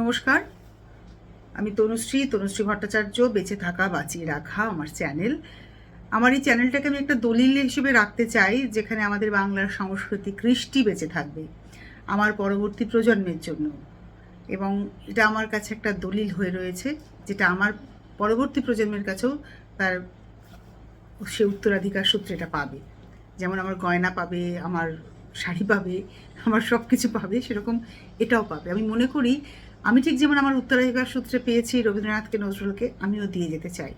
নমস্কার। আমি তনুশ্রী তনুশ্রী ভট্টাচার্য, বেঁচে থাকা, বাঁচিয়ে রাখা আমার চ্যানেল। আমার এই চ্যানেলটাকে আমি একটা দলিল হিসেবে রাখতে চাই, যেখানে আমাদের বাংলার সংস্কৃতি কৃষ্টি বেঁচে থাকবে আমার পরবর্তী প্রজন্মের জন্য। এবং এটা আমার কাছে একটা দলিল হয়ে রয়েছে, যেটা আমার পরবর্তী প্রজন্মের কাছেও তার সে উত্তরাধিকার সূত্রে এটা পাবে। যেমন আমার গয়না পাবে, আমার শাড়ি পাবে, আমার সব কিছু পাবে, সেরকম এটাও পাবে। আমি মনে করি আমি ঠিক যেমন আমার উত্তরাধিকার সূত্রে পেয়েছি রবীন্দ্রনাথকে, নজরুলকে, আমিও দিয়ে যেতে চাই।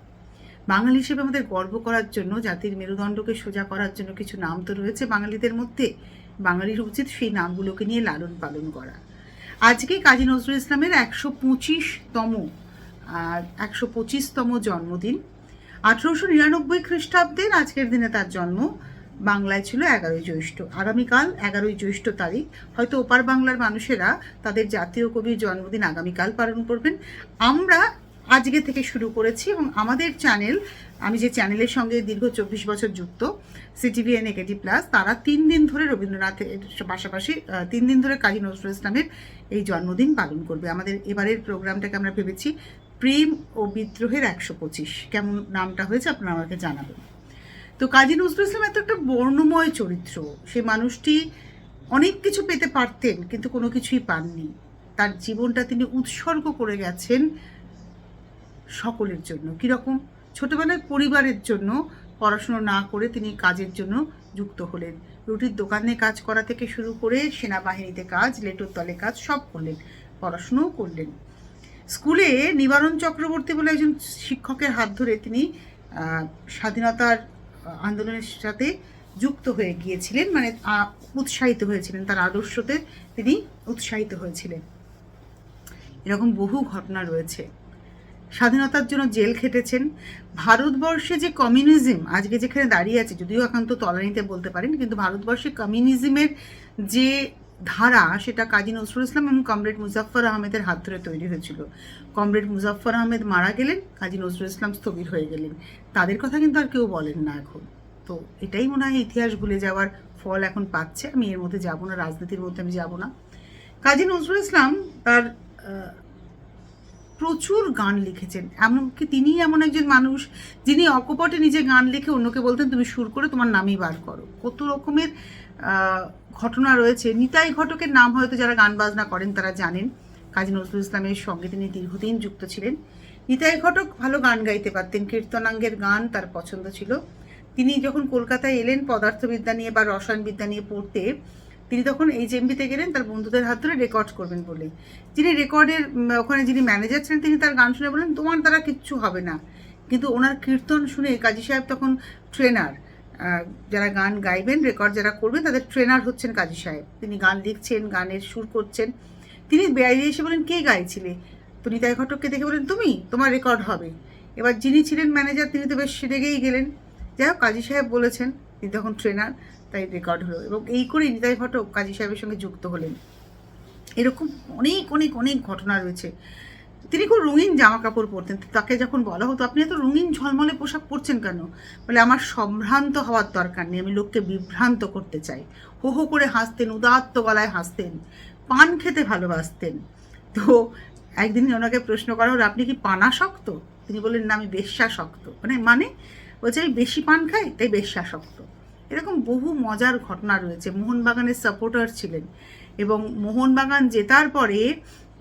বাঙালি হিসেবে আমাদের গর্ব করার জন্য, জাতির মেরুদণ্ডকে সোজা করার জন্য কিছু নাম তো রয়েছে বাঙালিদের মধ্যে। বাঙালির উচিত সেই নামগুলোকে নিয়ে লালন পালন করা। আজকে কাজী নজরুল ইসলামের একশো পঁচিশতম একশো পঁচিশতম জন্মদিন। আঠেরোশো নিরানব্বই খ্রিস্টাব্দের আজকের দিনে তার জন্ম। বাংলায় ছিল এগারোই জ্যৈষ্ঠ। আগামীকাল এগারোই জ্যৈষ্ঠ তারিখ। হয়তো ওপার বাংলার মানুষেরা তাদের জাতীয় কবির জন্মদিন আগামীকাল পালন করবেন। আমরা আজকে থেকে শুরু করেছি এবং আমাদের চ্যানেল, আমি যে চ্যানেলের সঙ্গে দীর্ঘ চব্বিশ বছর যুক্ত সিটিভিএন একেটি প্লাস তারা তিন দিন ধরে রবীন্দ্রনাথের পাশাপাশি তিন দিন ধরে কাজী নজরুল ইসলামের এই জন্মদিন পালন করবে। আমাদের এবারের প্রোগ্রামটাকে আমরা ভেবেছি প্রেম ও বিদ্রোহের একশো পঁচিশ। কেমন নামটা হয়েছে আপনারা আমাকে জানাবেন। তো কাজী নজরুল ইসলাম এত একটা বর্ণময় চরিত্র। সে মানুষটি অনেক কিছু পেতে পারতেন, কিন্তু কোনো কিছুই পাননি। তার জীবনটা তিনি উৎসর্গ করে গেছেন সকলের জন্য। কীরকম? ছোটোবেলায় পরিবারের জন্য পড়াশুনো না করে তিনি কাজের জন্য যুক্ত হলেন। রুটির দোকানে কাজ করা থেকে শুরু করে সেনাবাহিনীতে কাজ, লেটুর তলে কাজ, সব করলেন, পড়াশুনোও করলেন। স্কুলে নিবারণ চক্রবর্তী বলে একজন শিক্ষকের হাত ধরে তিনি স্বাধীনতার আন্দোলনের সাথে যুক্ত হয়ে গিয়েছিলেন মানে উৎসাহিত হয়েছিলেন, তার আদর্শতে তিনি উৎসাহিত হয়েছিলেন। এরকম বহু ঘটনা রয়েছে। স্বাধীনতার জন্য জেল খেটেছেন। ভারতবর্ষে যে কমিউনিজম, আজকে যেখানে দাঁড়িয়ে আছে, যদিও এখন তো তলানিতে বলতে পারেন, কিন্তু ভারতবর্ষে কমিউনিজমের যে ধারা সেটা কাজী নজরুল ইসলাম এবং কমরেড মুজাফর আহমেদের হাত ধরে তৈরি হয়েছিল। কমরেড মুজাফর আহমেদ মারা গেলেন, কাজী নজরুল ইসলাম স্থবির হয়ে গেলেন। তাদের কথা কিন্তু আর কেউ বলেন না এখন। তো এটাই মনে হয় ইতিহাস ভুলে যাওয়ার ফল এখন পাচ্ছে। আমি এর মধ্যে যাব না, রাজনীতির মধ্যে আমি যাব না। কাজী নজরুল ইসলাম তার প্রচুর গান লিখেছেন। এমনকি তিনিই এমন একজন মানুষ যিনি অকপটে নিজে গান লিখে অন্যকে বলতেন, তুমি সুর করে তোমার নামই বার করো। কত রকমের ঘটনা রয়েছে। নিতাই ঘটকের নাম হয়তো যারা গান বাজনা করেন তারা জানেন। কাজী নজরুল ইসলামের সঙ্গে তিনি দীর্ঘদিন যুক্ত ছিলেন। নিতাই ঘটক ভালো গান গাইতে পারতেন। কীর্তনাঙ্গের গান তার পছন্দ ছিল। তিনি যখন কলকাতায় এলেন, পদার্থবিদ্যা নিয়ে বা রসায়নবিদ্যা নিয়ে পড়তে তিনি তখন এইচ এমবিতে গেলেন, তার বন্ধুদের হাত ধরে রেকর্ড করবেন বলে যিনি রেকর্ডের ওখানে যিনি ম্যানেজার ছিলেন, তিনি তার গান শুনে বললেন, তোমার দ্বারা কিচ্ছু হবে না। কিন্তু ওনার কীর্তন শুনে কাজী সাহেব তখন ট্রেনার যারা গান গাইবেন রেকর্ড যারা করবেন, তাদের ট্রেনার হচ্ছেন কাজী সাহেব। তিনি গান লিখছেন, গানের সুর করছেন। তিনি বেরিয়ে এসে বলেন কে গাইছিলে? তো নিতাই ঘটককে দেখে বলেন তুমি, তোমার রেকর্ড হবে। এবার যিনি ছিলেন ম্যানেজার তিনি তো বেশ রেগেই গেলেন। যাই হোক, কাজী সাহেব বলেছেন, তিনি তখন ট্রেনার তাই রেকর্ড হলো এবং এই করেই নিতাই ঘটক কাজী সাহেবের সঙ্গে যুক্ত হলেন। এরকম অনেক অনেক অনেক ঘটনা রয়েছে। তিনি খুব রঙিন জামা কাপড় পরতেন। তাকে যখন বলা হতো, আপনি এত রঙিন ঝলমলে পোশাক পরছেন কেন? বলে, আমার সম্ভ্রান্ত হওয়ার দরকার নেই। আমি লোককে বিভ্রান্ত করতে চাই। হো হো করে হাসতেন, উদাত্ত গলায় হাসতেন, পান খেতে ভালোবাসতেন। তো একদিন ওনাকে প্রশ্ন করা হলো, আপনি কি পানা শক্ত? তিনি বললেন, না, আমি বেশ্যা শক্ত। মানে মানে বলছে, আমি বেশি পান খাই, তাই বেশ্যা শক্ত। এরকম বহু মজার ঘটনা রয়েছে। মোহনবাগানের সাপোর্টার ছিলেন এবং মোহনবাগান জেতার পরে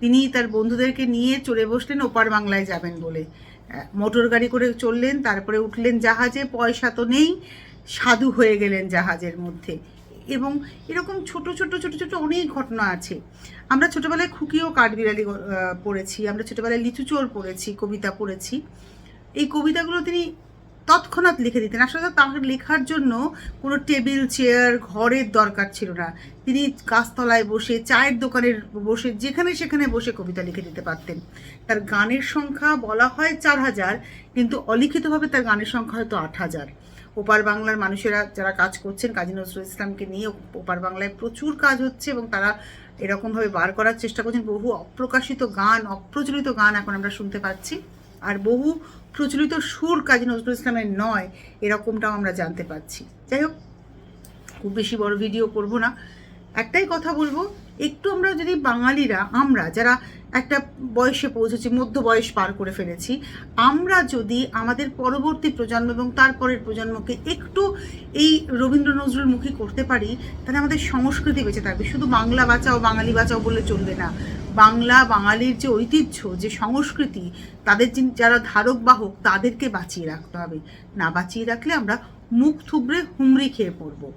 তিনি তার বন্ধুদেরকে নিয়ে চলে বসলেন ওপার বাংলায় যাবেন বলে। মোটর গাড়ি করে চললেন, তারপরে উঠলেন জাহাজে, পয়সা তো নেই, সাধু হয়ে গেলেন জাহাজের মধ্যে। এবং এরকম ছোট ছোট ছোট ছোট অনেক ঘটনা আছে। আমরা ছোটোবেলায় খুকি ও কাঠবিড়ালি পড়েছি, আমরা ছোটোবেলায় লিচু চোর পড়েছি, কবিতা পড়েছি। এই কবিতাগুলো তিনি তৎক্ষণাৎ লিখে দিতেন। আসলে তার লেখার জন্য কোনো টেবিল, চেয়ার, ঘরের দরকার ছিল না। তিনি গাছতলায় বসে, চায়ের দোকানের বসে, যেখানে সেখানে বসে কবিতা লিখে দিতে পারতেন। তার গানের সংখ্যা বলা হয় চার হাজার, কিন্তু অলিখিতভাবে তার গানের সংখ্যা হয়তো আট হাজার। ওপার বাংলার মানুষেরা যারা কাজ করছেন, কাজী নজরুল ইসলামকে নিয়ে ওপার বাংলায় প্রচুর কাজ হচ্ছে এবং তারা এরকমভাবে বার করার চেষ্টা করছেন। বহু অপ্রকাশিত গান, অপ্রচলিত গান এখন আমরা শুনতে পাচ্ছি। আর বহু প্রচলিত সুর কাজী নজরুল ইসলামের নয়, এরকমটাও আমরা জানতে পারছি। যাই হোক, খুব বেশি বড় ভিডিও করব না। একটাই কথা বলব, একটু আমরা যদি বাঙালিরা, আমরা যারা একটা বয়সে পৌঁছেছি, মধ্য বয়স পার করে ফেলেছি, আমরা যদি আমাদের পরবর্তী প্রজন্ম এবং তারপরের প্রজন্মকে একটু এই রবীন্দ্র নজরুলমুখী করতে পারি, তাহলে আমাদের সংস্কৃতি বেঁচে থাকবে। শুধু বাংলা বাঁচাও, বাঙালি বাঁচাও বলে চলবে না। বাংলা, বাঙালির যে ঐতিহ্য, যে সংস্কৃতি, তাদের যারা ধারক বাহক তাদেরকে বাঁচিয়ে রাখতে হবে। না বাঁচিয়ে রাখলে আমরা মুখ থুবড়ে হুমড়ি খেয়ে পড়ব।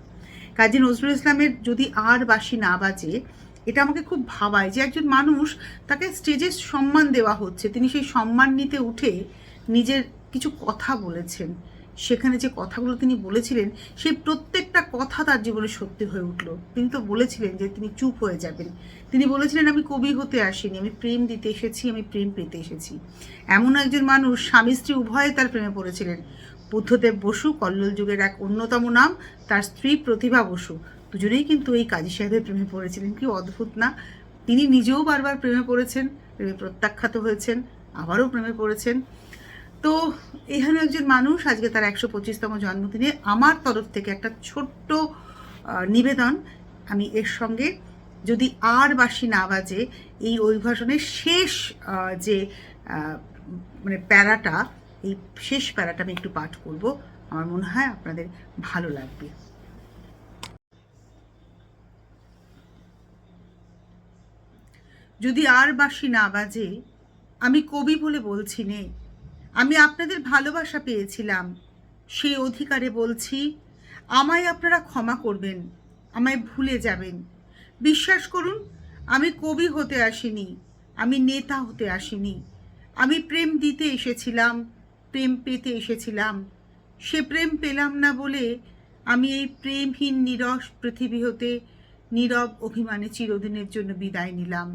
কাজী নজরুল ইসলামের যদি আর বাসি না বাজে, এটা আমাকে খুব ভাবায় যে একজন মানুষ তাকে স্টেজে সম্মান দেওয়া হচ্ছে। তিনি সেই সম্মান নিতে উঠে নিজের কিছু কথা বলেছেন। সেখানে যে কথাগুলো তিনি বলেছিলেন, সেই প্রত্যেকটা কথা তার জীবনে সত্যি হয়ে উঠল। তিনি তো বলেছিলেন যে তিনি চুপ হয়ে যাবেন। তিনি বলেছিলেন, আমি কবি হতে আসিনি, আমি প্রেম দিতে এসেছি, আমি প্রেম পেতে এসেছি। এমন একজন মানুষ, স্বামী স্ত্রী উভয়ে তার প্রেমে পড়েছিলেন। বুদ্ধদেব বসু, কল্লোল যুগের এক অন্যতম নাম, তার স্ত্রী প্রতিভা বসু। দুজনেই কিন্তু এই কাজী সাহেবের প্রেমে পড়েছিলেন। কি অদ্ভুত, না? তিনি নিজেও বারবার প্রেমে পড়েছেন, প্রেমে প্রত্যাখ্যাত হয়েছেন, আবারও প্রেমে পড়েছেন। তো এখানে একজন মানুষ আজকে তার একশো পঁচিশতম জন্মদিনে আমার তরফ থেকে একটা ছোট্ট নিবেদন। আমি এর সঙ্গে যদি আর বাসি না বাজে, এই অভিভাষণের শেষ যে মানে প্যারাটা, এই শেষ প্যারাটা আমি একটু পাঠ করব। আমার মনে হয় আপনাদের ভালো লাগবে। যদি আর বাসি না বাজে, আমি কবি বলে বলছি নে। আমি আপনাদের ভালোবাসা পেয়েছিলাম। সেই অধিকারে বলছি, আমায় আপনারা ক্ষমা করবেন, আমায় ভুলে যাবেন। বিশ্বাস করুন, আমি কবি হতে আসিনি, আমি নেতা হতে আসিনি। আমি প্রেম দিতে এসেছিলাম, প্রেম পেতে এসেছিলাম। সে প্রেম পেলাম না বলে আমি এই প্রেমহীন, নিরস পৃথিবী হতে নীরব অভিমানে চিরদিনের জন্য বিদায় নিলাম।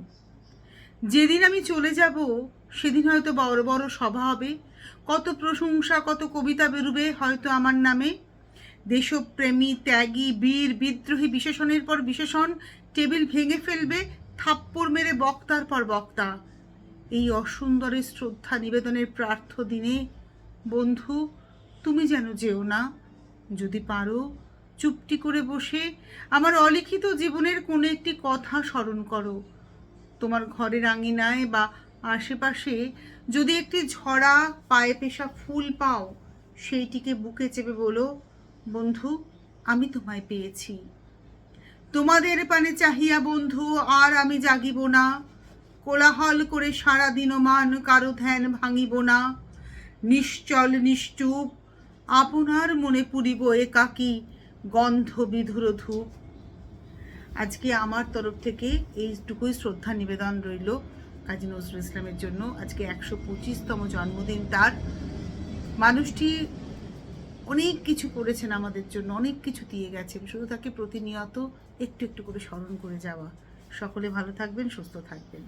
যেদিন আমি চলে যাব, সেদিন হয়তো বড় বড় সভা হবে। কত প্রশংসা, কত কবিতা বেরুবে হয়তো আমার নামে। দেশপ্রেমী, ত্যাগী, বীর, বিদ্রোহী বিশেষণের পর বিশেষণ, টেবিল ভেঙে ফেলবে, থাপ্পড় মেরে বক্তার পর বক্তা। এই অসুন্দরের শ্রদ্ধা নিবেদনের প্রার্থ দিনে, বন্ধু, তুমি যেন যেও না। যদি পারো, চুপটি করে বসে আমার অলিখিত জীবনের কোনো একটি কথা স্মরণ করো। তোমার ঘরের আঙিনায় বা আশেপাশে যদি একটি ঝরা পায়ে পেশা ফুল পাও, সেইটিকে বুকে চেপে বলো, বন্ধু, আমি তোমায় পেয়েছি। তোমাদের পানে চাহিয়া বন্ধু, আর আমি জাগিব না। কোলাহল করে সারা দিনমান কারও ধ্যান ভাঙিব না। নিশ্চল, নিশ্চুপ, আপনার মনে পুরিব একাকী গন্ধ বিধুর ধূপ। আজকে আমার তরফ থেকে এইটুকুই শ্রদ্ধা নিবেদন রইল কাজী নজরুল ইসলামের জন্য। আজকে একশো পঁচিশতম জন্মদিন তার। মানুষটি অনেক কিছু করেছেন আমাদের জন্য, অনেক কিছু দিয়ে গেছেন। শুধু তাকে প্রতিনিয়ত একটু একটু করে স্মরণ করে যাওয়া। সকলে ভালো থাকবেন, সুস্থ থাকবেন।